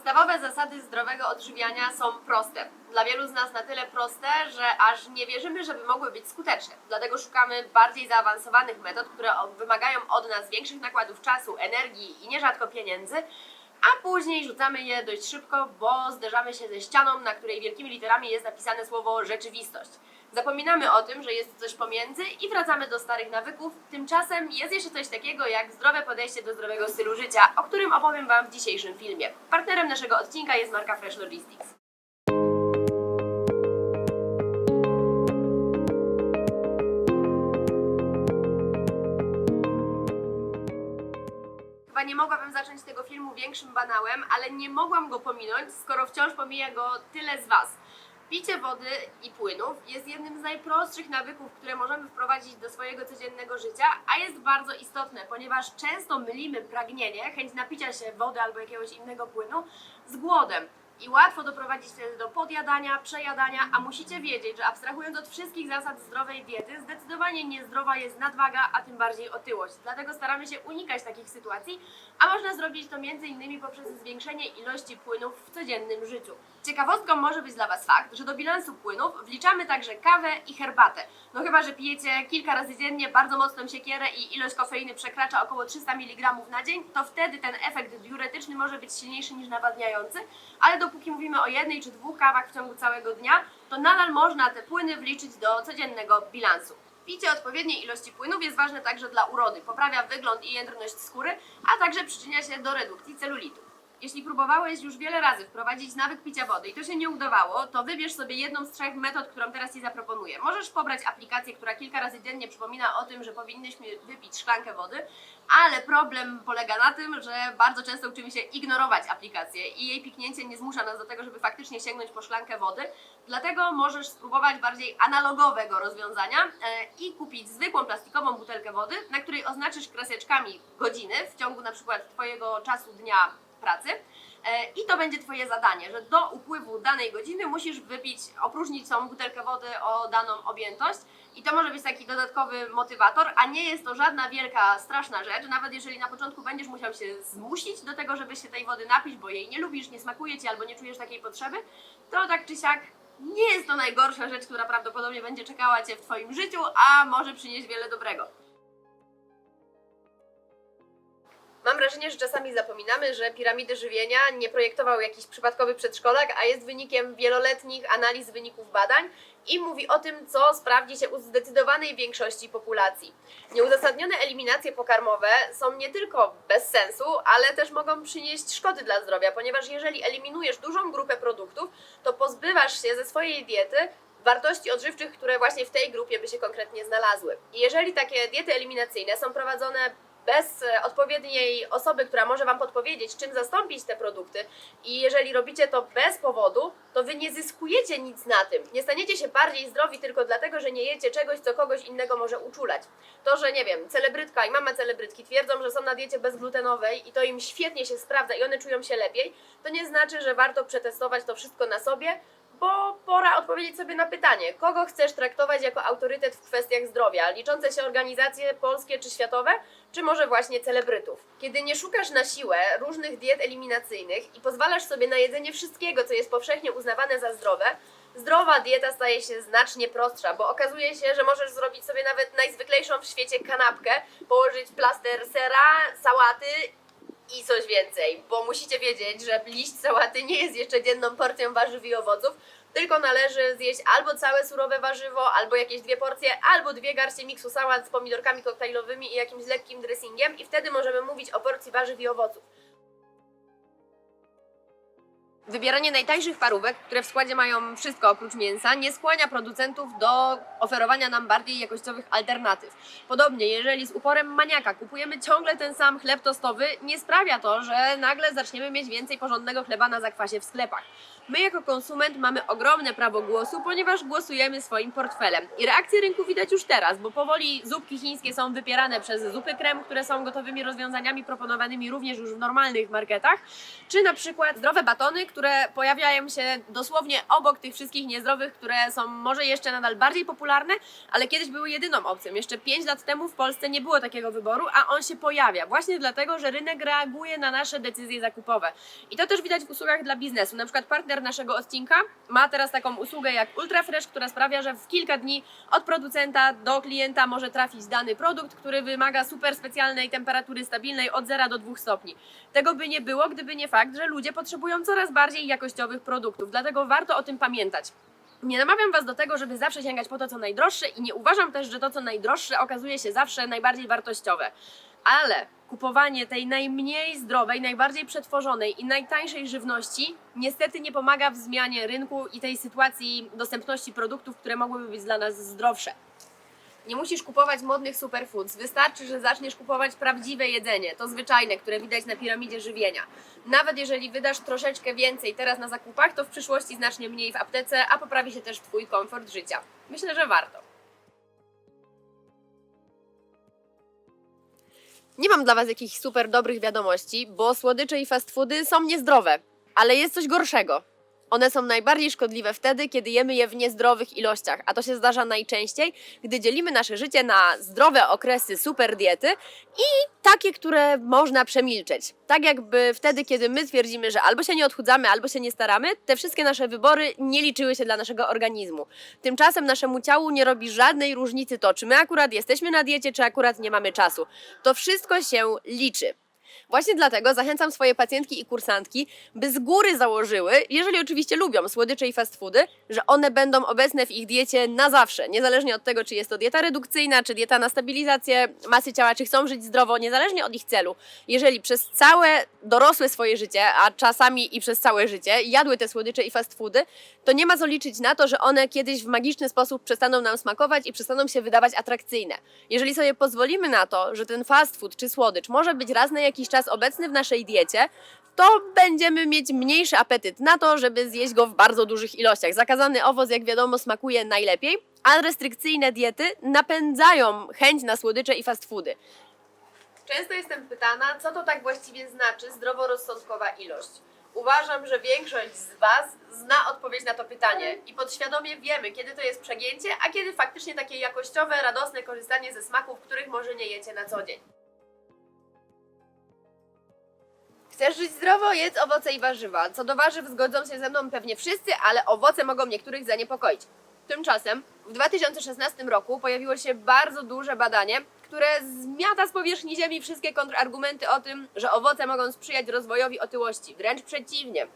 Podstawowe zasady zdrowego odżywiania są proste. Dla wielu z nas na tyle proste, że aż nie wierzymy, żeby mogły być skuteczne. Dlatego szukamy bardziej zaawansowanych metod, które wymagają od nas większych nakładów czasu, energii i nierzadko pieniędzy, a później rzucamy je dość szybko, bo zderzamy się ze ścianą, na której wielkimi literami jest napisane słowo rzeczywistość. Zapominamy o tym, że jest coś pomiędzy i wracamy do starych nawyków. Tymczasem jest jeszcze coś takiego jak zdrowe podejście do zdrowego stylu życia, o którym opowiem Wam w dzisiejszym filmie. Partnerem naszego odcinka jest marka Fresh Logistics. Nie mogłabym zacząć większym banałem, ale nie mogłam go pominąć, skoro wciąż pomija go tyle z Was. Picie wody i płynów jest jednym z najprostszych nawyków, które możemy wprowadzić do swojego codziennego życia, a jest bardzo istotne, ponieważ często mylimy pragnienie, chęć napicia się wody albo jakiegoś innego płynu z głodem. I łatwo doprowadzić wtedy do podjadania, przejadania, a musicie wiedzieć, że abstrahując od wszystkich zasad zdrowej diety, zdecydowanie niezdrowa jest nadwaga, a tym bardziej otyłość. Dlatego staramy się unikać takich sytuacji, a można zrobić to m.in. poprzez zwiększenie ilości płynów w codziennym życiu. Ciekawostką może być dla Was fakt, że do bilansu płynów wliczamy także kawę i herbatę. No chyba, że pijecie kilka razy dziennie bardzo mocną siekierę i ilość kofeiny przekracza około 300 mg na dzień, to wtedy ten efekt diuretyczny może być silniejszy niż nawadniający, ale dopóki mówimy o jednej czy dwóch kawach w ciągu całego dnia, to nadal można te płyny wliczyć do codziennego bilansu. Picie odpowiedniej ilości płynów jest ważne także dla urody, poprawia wygląd i jędrność skóry, a także przyczynia się do redukcji celulitu. Jeśli próbowałeś już wiele razy wprowadzić nawyk picia wody i to się nie udawało, to wybierz sobie jedną z trzech metod, którą teraz Ci zaproponuję. Możesz pobrać aplikację, która kilka razy dziennie przypomina o tym, że powinnyśmy wypić szklankę wody, ale problem polega na tym, że bardzo często uczymy się ignorować aplikację i jej piknięcie nie zmusza nas do tego, żeby faktycznie sięgnąć po szklankę wody. Dlatego możesz spróbować bardziej analogowego rozwiązania e, i kupić zwykłą plastikową butelkę wody, na której oznaczysz kreseczkami godziny w ciągu na przykład Twojego czasu dnia pracy. E, I to będzie Twoje zadanie, że do upływu danej godziny musisz wypić, opróżnić tą butelkę wody o daną objętość. I to może być taki dodatkowy motywator, a nie jest to żadna wielka, straszna rzecz. Nawet jeżeli na początku będziesz musiał się zmusić do tego, żeby się tej wody napić, bo jej nie lubisz, nie smakuje Ci albo nie czujesz takiej potrzeby, to tak czy siak nie jest to najgorsza rzecz, która prawdopodobnie będzie czekała Cię w Twoim życiu, a może przynieść wiele dobrego. Mam wrażenie, że czasami zapominamy, że piramidy żywienia nie projektował jakiś przypadkowy przedszkolak, a jest wynikiem wieloletnich analiz wyników badań i mówi o tym, co sprawdzi się u zdecydowanej większości populacji. Nieuzasadnione eliminacje pokarmowe są nie tylko bez sensu, ale też mogą przynieść szkody dla zdrowia, ponieważ jeżeli eliminujesz dużą grupę produktów, to pozbywasz się ze swojej diety wartości odżywczych, które właśnie w tej grupie by się konkretnie znalazły. I jeżeli takie diety eliminacyjne są prowadzone bez e, odpowiedniej osoby, która może Wam podpowiedzieć, czym zastąpić te produkty, i jeżeli robicie to bez powodu, to Wy nie zyskujecie nic na tym. Nie staniecie się bardziej zdrowi tylko dlatego, że nie jecie czegoś, co kogoś innego może uczulać. To, że nie wiem, celebrytka i mama celebrytki twierdzą, że są na diecie bezglutenowej i to im świetnie się sprawdza i one czują się lepiej, to nie znaczy, że warto przetestować to wszystko na sobie, bo pora odpowiedzieć sobie na pytanie, kogo chcesz traktować jako autorytet w kwestiach zdrowia, liczące się organizacje polskie czy światowe, czy może właśnie celebrytów. Kiedy nie szukasz na siłę różnych diet eliminacyjnych i pozwalasz sobie na jedzenie wszystkiego, co jest powszechnie uznawane za zdrowe, zdrowa dieta staje się znacznie prostsza, bo okazuje się, że możesz zrobić sobie nawet najzwyklejszą w świecie kanapkę, położyć plaster sera, sałaty i coś więcej, bo musicie wiedzieć, że liść sałaty nie jest jeszcze dzienną porcją warzyw i owoców, tylko należy zjeść albo całe surowe warzywo, albo jakieś dwie porcje, albo dwie garście miksu sałat z pomidorkami koktajlowymi i jakimś lekkim dressingiem i wtedy możemy mówić o porcji warzyw i owoców. Wybieranie najtańszych parówek, które w składzie mają wszystko oprócz mięsa, nie skłania producentów do oferowania nam bardziej jakościowych alternatyw. Podobnie, jeżeli z uporem maniaka kupujemy ciągle ten sam chleb tostowy, nie sprawia to, że nagle zaczniemy mieć więcej porządnego chleba na zakwasie w sklepach. My jako konsument mamy ogromne prawo głosu, ponieważ głosujemy swoim portfelem. I reakcje rynku widać już teraz, bo powoli zupki chińskie są wypierane przez zupy krem, które są gotowymi rozwiązaniami proponowanymi również już w normalnych marketach, czy na przykład zdrowe batony, które które pojawiają się dosłownie obok tych wszystkich niezdrowych, które są może jeszcze nadal bardziej popularne, ale kiedyś były jedyną opcją. Jeszcze 5 lat temu w Polsce nie było takiego wyboru, a on się pojawia właśnie dlatego, że rynek reaguje na nasze decyzje zakupowe. I to też widać w usługach dla biznesu. Na przykład partner naszego odcinka ma teraz taką usługę jak Ultrafresh, która sprawia, że w kilka dni od producenta do klienta może trafić dany produkt, który wymaga super specjalnej temperatury stabilnej od 0 do 2 stopni. Tego by nie było, gdyby nie fakt, że ludzie potrzebują coraz bardziej jakościowych produktów, dlatego warto o tym pamiętać. Nie namawiam Was do tego, żeby zawsze sięgać po to, co najdroższe i nie uważam też, że to, co najdroższe okazuje się zawsze najbardziej wartościowe. Ale kupowanie tej najmniej zdrowej, najbardziej przetworzonej i najtańszej żywności niestety nie pomaga w zmianie rynku i tej sytuacji dostępności produktów, które mogłyby być dla nas zdrowsze. Nie musisz kupować modnych superfoods. Wystarczy, że zaczniesz kupować prawdziwe jedzenie, to zwyczajne, które widać na piramidzie żywienia. Nawet jeżeli wydasz troszeczkę więcej teraz na zakupach, to w przyszłości znacznie mniej w aptece, a poprawi się też Twój komfort życia. Myślę, że warto. Nie mam dla Was jakichś super dobrych wiadomości, bo słodycze i fast foody są niezdrowe, ale jest coś gorszego. One są najbardziej szkodliwe wtedy, kiedy jemy je w niezdrowych ilościach, a to się zdarza najczęściej, gdy dzielimy nasze życie na zdrowe okresy super diety i takie, które można przemilczeć. Tak jakby wtedy, kiedy my twierdzimy, że albo się nie odchudzamy, albo się nie staramy, te wszystkie nasze wybory nie liczyły się dla naszego organizmu. Tymczasem naszemu ciału nie robi żadnej różnicy to, czy my akurat jesteśmy na diecie, czy akurat nie mamy czasu. To wszystko się liczy. Właśnie dlatego zachęcam swoje pacjentki i kursantki, by z góry założyły, jeżeli oczywiście lubią słodycze i fast foody, że one będą obecne w ich diecie na zawsze, niezależnie od tego, czy jest to dieta redukcyjna, czy dieta na stabilizację masy ciała, czy chcą żyć zdrowo, niezależnie od ich celu. Jeżeli przez całe dorosłe swoje życie, a czasami i przez całe życie jadły te słodycze i fast foody, to nie ma co liczyć na to, że one kiedyś w magiczny sposób przestaną nam smakować i przestaną się wydawać atrakcyjne. Jeżeli sobie pozwolimy na to, że ten fast food czy słodycz może być raz na jakiś czas obecny w naszej diecie, to będziemy mieć mniejszy apetyt na to, żeby zjeść go w bardzo dużych ilościach. Zakazany owoc, jak wiadomo, smakuje najlepiej, a restrykcyjne diety napędzają chęć na słodycze i fast foody. Często jestem pytana, co to tak właściwie znaczy zdroworozsądkowa ilość. Uważam, że większość z Was zna odpowiedź na to pytanie i podświadomie wiemy, kiedy to jest przegięcie, a kiedy faktycznie takie jakościowe, radosne korzystanie ze smaków, których może nie jecie na co dzień. Chcesz żyć zdrowo? Jedz owoce i warzywa. Co do warzyw zgodzą się ze mną pewnie wszyscy, ale owoce mogą niektórych zaniepokoić. Tymczasem w 2016 roku pojawiło się bardzo duże badanie, które zmiata z powierzchni ziemi wszystkie kontrargumenty o tym, że owoce mogą sprzyjać rozwojowi otyłości. Wręcz przeciwnie.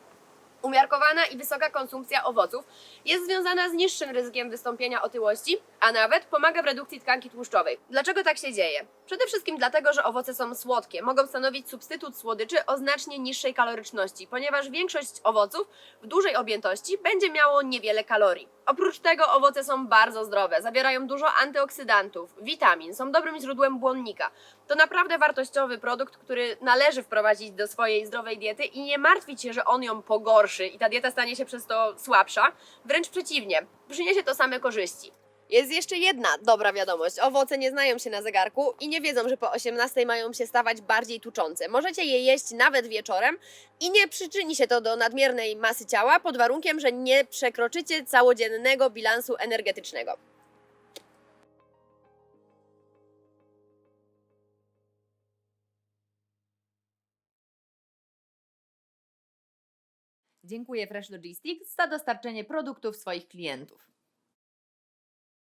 Umiarkowana i wysoka konsumpcja owoców jest związana z niższym ryzykiem wystąpienia otyłości, a nawet pomaga w redukcji tkanki tłuszczowej. Dlaczego tak się dzieje? Przede wszystkim dlatego, że owoce są słodkie, mogą stanowić substytut słodyczy o znacznie niższej kaloryczności, ponieważ większość owoców w dużej objętości będzie miało niewiele kalorii. Oprócz tego owoce są bardzo zdrowe, zawierają dużo antyoksydantów, witamin, są dobrym źródłem błonnika. To naprawdę wartościowy produkt, który należy wprowadzić do swojej zdrowej diety i nie martwić się, że on ją pogorszy i ta dieta stanie się przez to słabsza. Wręcz przeciwnie, przyniesie to same korzyści. Jest jeszcze jedna dobra wiadomość. Owoce nie znają się na zegarku i nie wiedzą, że po 18 mają się stawać bardziej tuczące. Możecie je jeść nawet wieczorem i nie przyczyni się to do nadmiernej masy ciała pod warunkiem, że nie przekroczycie całodziennego bilansu energetycznego. Dziękuję Fresh Logistics za dostarczenie produktów swoich klientów.